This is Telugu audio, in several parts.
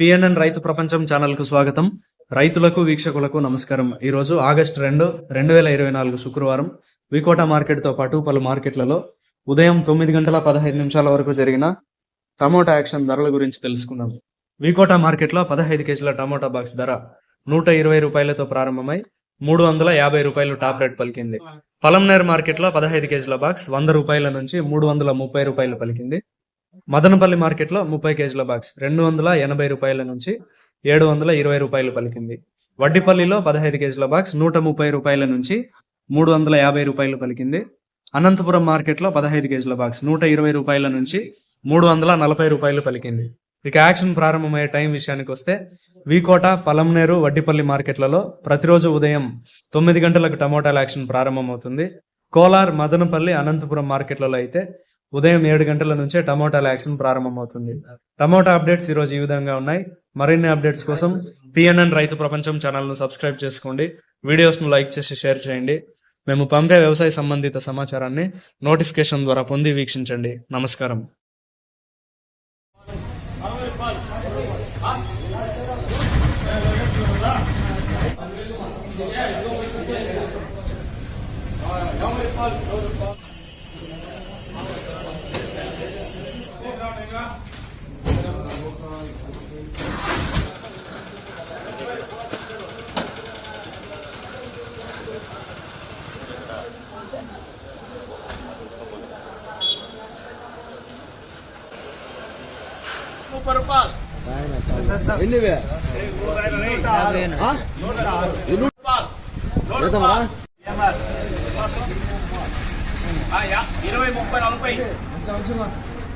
పిఎన్ఎన్ రైతు ప్రపంచం ఛానల్కు స్వాగతం. రైతులకు వీక్షకులకు నమస్కారం. ఈ రోజు ఆగస్టు రెండు రెండు వేల ఇరవై నాలుగు శుక్రవారం వికోట మార్కెట్తో పాటు పలు మార్కెట్లలో ఉదయం తొమ్మిది గంటల పదహైదు నిమిషాల వరకు జరిగిన టమోటా యాక్షన్ ధరల గురించి తెలుసుకుందాం. వికోట మార్కెట్లో పదహైదు కేజీల టమోటా బాక్స్ ధర నూట ఇరవై రూపాయలతో ప్రారంభమై మూడు వందల యాభై రూపాయలు టాప్ రేట్ పలికింది. పలంనేర్ మార్కెట్లో పదహైదు కేజీల బాక్స్ వంద రూపాయల నుంచి మూడు వందల ముప్పై రూపాయలు పలికింది. మదనపల్లి మార్కెట్లో ముప్పై కేజీల బాక్స్ రెండు వందల ఎనభై రూపాయల నుంచి ఏడు వందల ఇరవై రూపాయలు పలికింది. వడ్డిపల్లిలో పదహైదు కేజీల బాక్స్ నూట ముప్పై రూపాయల నుంచి మూడు వందల యాభై రూపాయలు పలికింది. అనంతపురం మార్కెట్లో పదహైదు కేజీల బాక్స్ నూట ఇరవై రూపాయల నుంచి మూడు వందల నలభై రూపాయలు పలికింది. ఇక యాక్షన్ ప్రారంభమయ్యే టైం విషయానికి వస్తే వీకోట పలంనేరు వడ్డిపల్లి మార్కెట్లలో ప్రతిరోజు ఉదయం తొమ్మిది గంటలకు టమోటాల యాక్షన్ ప్రారంభమవుతుంది. కోలార్ మదనపల్లి అనంతపురం మార్కెట్లలో అయితే ఉదయం ఏడు గంటల నుంచే టమోటాల యాక్షన్ ప్రారంభమవుతుంది. టమోటా అప్డేట్స్ ఈ రోజు ఈ విధంగా ఉన్నాయి. మరిన్ని అప్డేట్స్ కోసం పిఎన్ఎన్ రైతు ప్రపంచం ఛానల్ను సబ్స్క్రైబ్ చేసుకోండి. వీడియోస్ను లైక్ చేసి షేర్ చేయండి. మేము పంపే వ్యవసాయ సంబంధిత సమాచారాన్ని నోటిఫికేషన్ ద్వారా పొంది వీక్షించండి. నమస్కారం. ఎన్నివే ఇరవై ముప్పై నలభై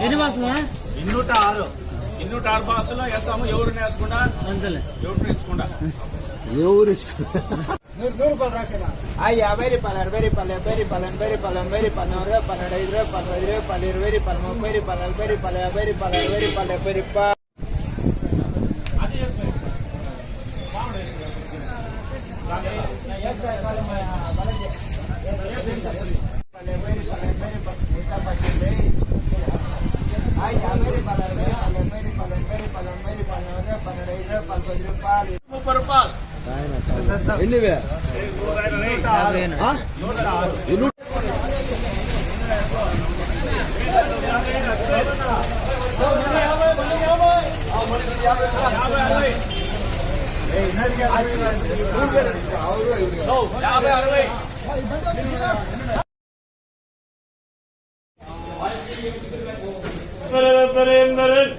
ఎన్ని బాసులా ఇన్నూట ఆరు ఇన్నూట ఆరు వేస్తాము ఎవరు వేసుకుండా అంతలే ఎవరిని వేసుకుండా ఎవరు ఆ యాభై రూపాయలు అరవై రూపాయలు డెబ్బై రూపాయలు ఎనభై రూపాయలు ఎనభై రూపాయలు నూరు పన్నెండు ఐదు రూపాయలు పదహైదు రూపాయలు ఇరవై రూపాయలు ముప్పై రూపాయలు నలభై రూపాయలు యాభై రూపాయలు అరవై రూపాయలు డెబ్బై రూపాయలు Inverin, inverin,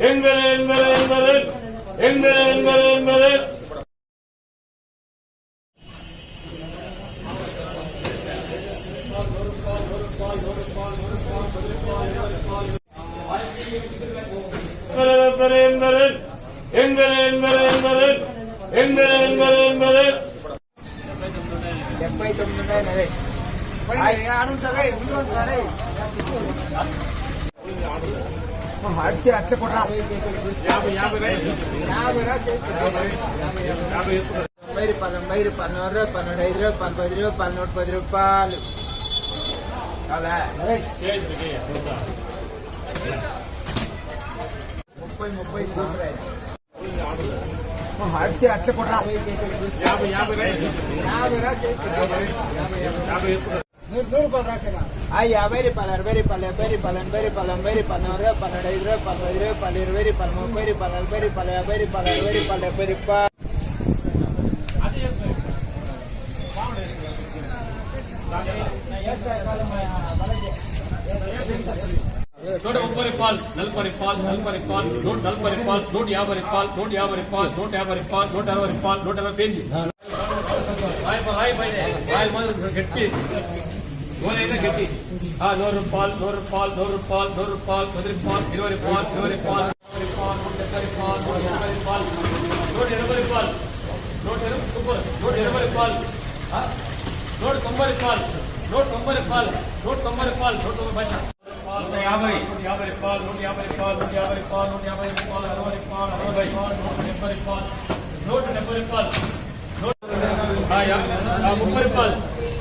inverin, inverin. రూపాయలు ముప్పై రూపాయలు ఎన్నివే ఆ? ఎన్ని యాభై అరవై యాభై అరవై డెబ్బై తొమ్మిది ఉన్నాయి నరే ఆడండి సరే ముందు సరే అడితే అట్లా కూడా తొంభై పదొంభై పన్నూరు రూపాయలు పన్నెండు ఐదు రూపాయలు పదకొంది రూపాయలు పన్నూరు పది రూపాయలు. ముప్పై ముప్పై చూసరాయి అడితే అట్లా కూడా యాభై యాభై యాభై రా ನೂರು ರೂಪಾಯಿ ರಾಸೇನಾ ಅಯ್ಯ ಬೇರೆ ಪಾಲರ್ ಬೇರೆ ಪಾಲ ಬೇರೆ ಪಾಲನ್ ಬೇರೆ ಪಾಲನ್ ಬೇರೆ ಪಾಲನ್ ರೇ ಪಾಲ ಇರೇ ಪಾಲ ಇರೇ ಪಾಲ ಇರೇ ಪಾಲ ಬೇರೆ ಪಾಲ ಬೇರೆ ಪಾಲ ಬೇರೆ ಪಾಲ ಬೇರೆ ಪಾಲ ಬೇರೆ ಪಾಲ నూట ముప్పై రూపాయలు నలభై రూపాయలు నలభై రూపాయలు నూట నలభై రూపాయలు నూట యాభై రూపాయలు నూట యాభై రూపాయలు నూట యాభై రూపాయలు నూట అరవై రూపాయలు నూట అరవై పేజీ గట్టి గోల్ అయితే గట్టి ఆ నూరు రూపాయలు నూరు రూపాయలు నూరు రూపాయలు నూరు రూపాయలు పది రూపాయలు ఇరవై రూపాయలు ఇరవై రూపాయలు ఇరవై రూపాయలు నూట డెబ్బై రూపాయలు నూట ఎనభై రూపాయలు నూట ఎనభై రూపాయలు నూట ఎనభై సూపర్ నూట ఎనభై రూపాయలు ఆ? నూట తొంభై రూపాయలు నూట తొంభై రూపాయలు నూట తొంభై రూపాయలు నూట తొంభై పైసా నూట యాభై నూట యాభై రూపాయలు నూట యాభై రూపాయలు నూట యాభై రూపాయలు నూట యాభై రూపాయలు అరవై రూపాయలు అరవై రూపాయలు నూట డెబ్బై రూపాయలు నూట డెబ్బై రూపాయలు నూట ఆ యా- ఆ ముప్పై రూపాయలు ఆ